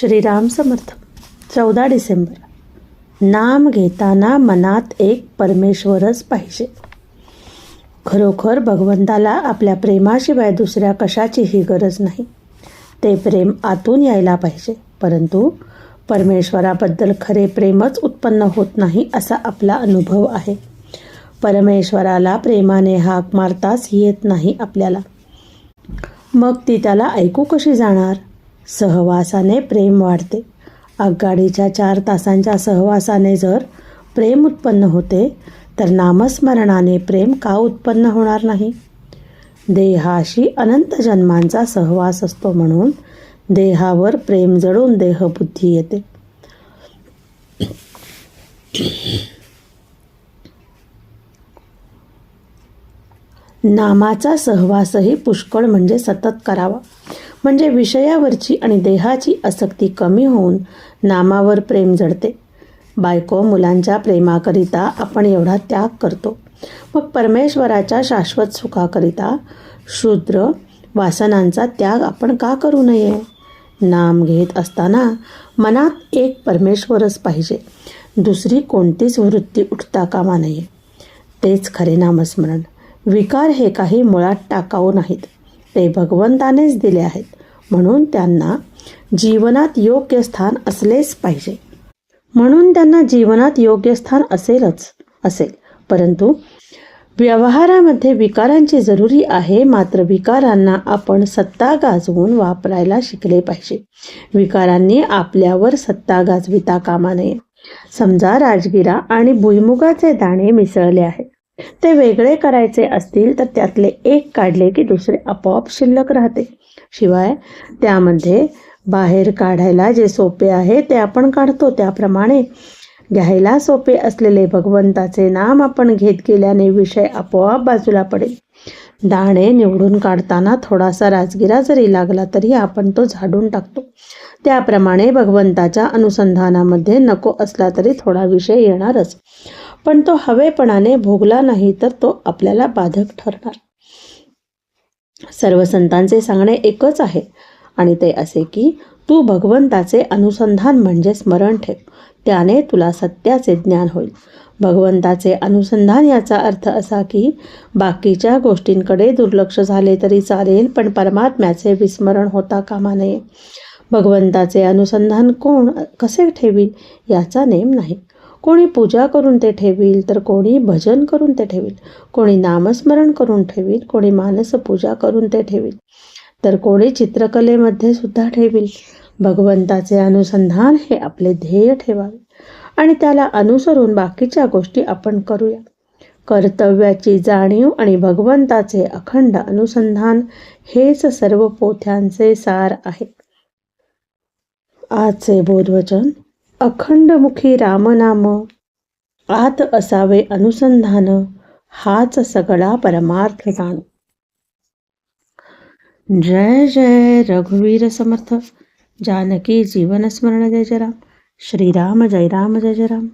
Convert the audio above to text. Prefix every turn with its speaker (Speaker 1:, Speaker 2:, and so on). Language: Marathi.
Speaker 1: श्रीराम समर्थ. चौदा डिसेंबर. नाम घेताना मनात एक परमेश्वरच पाहिजे. खरोखर भगवंताला आपल्या प्रेमाशिवाय दुसऱ्या कशाचीही गरज नाही. ते प्रेम आतून यायला पाहिजे परंतु परमेश्वराबद्दल खरे प्रेमच उत्पन्न होत नाही असा आपला अनुभव आहे. परमेश्वराला प्रेमाने हाक मारताच येत नाही आपल्याला. मग ती त्याला ऐकू कशी जाणार? सहवासाने प्रेम वाढते. आगगाडीच्या चार तासांच्या सहवासाने जर प्रेम उत्पन्न होते तर नामस्मरणाने प्रेम का उत्पन्न होणार नाही? देहाशी अनंत जन्मांचा सहवास असतो म्हणून देहावर प्रेम जडून देहबुद्धी येते. नामाचा सहवासही पुष्कळ म्हणजे सतत करावा. म्हणजे विषयावरची आणि देहाची आसक्ती कमी होऊन नामावर प्रेम जडते. बायको मुलांच्या प्रेमाकरिता आपण एवढा त्याग करतो. मग परमेश्वराच्या शाश्वत सुखाकरिता शूद्र वासनांचा त्याग आपण का करू नये? नाम घेत असताना मनात एक परमेश्वरच पाहिजे. दुसरी कोणतीच वृत्ती उठता कामा नये. तेच खरे नामस्मरण. विकार हे काही मुळात टाकाऊ नाहीत. ते भगवंतानेच दिले आहेत. म्हणून त्यांना जीवनात योग्य स्थान असलेच पाहिजे. म्हणून त्यांना जीवनात योग्य स्थान असेलच असेल. परंतु व्यवहारामध्ये विकारांची जरुरी आहे मात्र विकारांना आपण सत्ता गाजवून वापरायला शिकले पाहिजे. विकारांनी आपल्यावर सत्ता गाजविता कामा नये. समजा राजगिरा आणि भुईमुगाचे दाणे मिसळले आहेत. ते वेगळे करायचे असतील तर त्यातले एक काढले की दुसरे आपोआप शिल्लक राहते. शिवाय त्यामध्ये बाहेर काढायला जे सोपे आहे ते आपण काढतो. त्याप्रमाणे घ्यायला सोपे असलेले भगवंताचे नाम आपण घेत गेल्याने विषय आपोआप बाजूला पडेल. दाणे निवडून काढताना थोडासा राजगिरा जरी लागला तरी आपण तो झाडून टाकतो. त्याप्रमाणे भगवंताच्या अनुसंधानामध्ये नको असला तरी थोडा विषय येणारच. पण तो हवेपणाने भोगला नाही तर तो आपल्याला बाधक ठरणार. सर्व संतांचे सांगणे एकच आहे आणि ते असे की तू भगवंताचे अनुसंधान म्हणजे स्मरण ठेव. त्याने तुला सत्याचे ज्ञान होईल. भगवंताचे अनुसंधान याचा अर्थ असा की बाकीच्या गोष्टींकडे दुर्लक्ष झाले तरी चालेल पण परमात्म्याचे विस्मरण होता कामा नये. भगवंताचे अनुसंधान कोण कसे ठेवील याचा नेम नाही. कोणी पूजा करून ते ठेवील तर कोणी भजन करून ते ठेवील. कोणी नामस्मरण करून ठेवील कोणी मानसपूजा करून ते ठेवील. तर कोणी चित्रकलेमध्ये सुद्धा ठेवील. भगवंताचे अनुसंधान हे आपले ध्येय ठेवावे. आणि त्याला अनुसरून बाकीच्या गोष्टी आपण करूया. कर्तव्याची जाणीव आणि भगवंताचे अखंड अनुसंधान हेच सर्व पोथ्यांचे सार आहे. आजचे बोधवचन अखंडमुखी रामनाम आत असावे अनुसंधान हाच सगळा परमार्थ जाण जय जय रघुवीर समर्थ जानकी जीवन स्मरण जय जय राम श्रीराम जय राम जय जय राम.